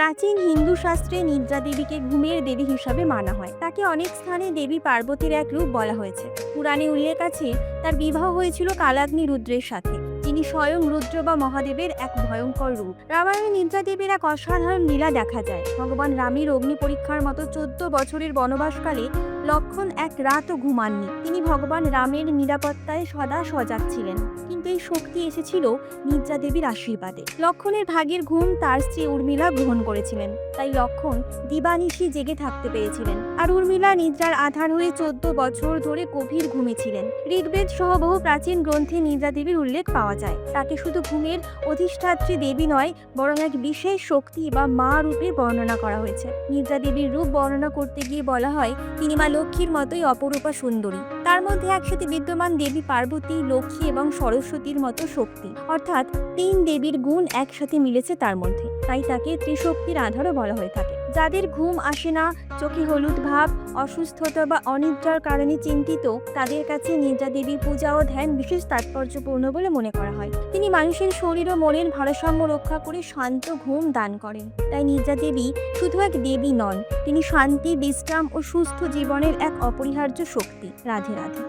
প্রাচীন হিন্দু শাস্ত্রে নিদ্রা দেবীকে ঘুমের দেবী হিসাবে মানা হয়। তাকে অনেক স্থানে দেবী পার্বতীর এক রূপ বলা হয়েছে। পুরাণে উল্লেখ আছে, তার বিবাহ হয়েছিল কালাগ্নি রুদ্রের সাথে। যিনি স্বয়ং রুদ্র বা মহাদেবের এক ভয়ঙ্কর রূপ। রামায়ণে নিদ্রা দেবীর এক অসাধারণ লীলা দেখা যায়। ভগবান রামের অগ্নি পরীক্ষার মতো চোদ্দ বছরের বনবাসকালে লক্ষণ এক রাতও ঘুমাননি। তিনি ভগবান রামের নিরাপত্তায় সদা সজাগ ছিলেন। কিন্তু এই শক্তি এসেছিল নিদ্রা দেবীর আশীর্বাদে। লক্ষণের ভাগের ঘুম তার স্ত্রী উর্মিলা গ্রহণ করেছিলেন। তাই লক্ষণ দিবানিশি জেগে থাকতে পেরেছিলেন। আর উর্মিলা নিদ্রার আধার হয়ে চোদ্দ বছর ধরে গভীর ঘুমিয়েছিলেন ঋগ্বেদ সহ বহু প্রাচীন গ্রন্থে নিদ্রা দেবীর উল্লেখ পাওয়া যায়। তাকে শুধু ঘুমের অধিষ্ঠাত্রী দেবী নয়, বরং এক বিশেষ শক্তি বা মা রূপে বর্ণনা করা হয়েছে। নিদ্রা দেবীর রূপ বর্ণনা করতে গিয়ে বলা হয়, তিনি মা লক্ষ্মীর মতোই অপরূপা সুন্দরী। তার মধ্যে একসাথে বিদ্যমান দেবী পার্বতী, লক্ষ্মী এবং সরস্বতীর মতো শক্তি। অর্থাৎ তিন দেবীর গুণ একসাথে মিলেছে তার মধ্যে। তাই তাকে ত্রিশক্তির আধারও বলা হয়ে থাকে। যাদের ঘুম আসে না, চোখে হলুদ ভাব, অসুস্থতা বা অনিদ্রার কারণে চিন্তিত, তাদের কাছে নিদ্রা দেবীর পূজা ও ধ্যান বিশেষ তাৎপর্যপূর্ণ বলে মনে করা হয়। তিনি মানুষের শরীর ও মনের ভারসাম্য রক্ষা করে শান্ত ঘুম দান করেন। তাই নিদ্রা দেবী শুধু এক দেবী নন, তিনি শান্তি, বিশ্রাম ও সুস্থ জীবনের এক অপরিহার্য শক্তি। রাধে রাধে।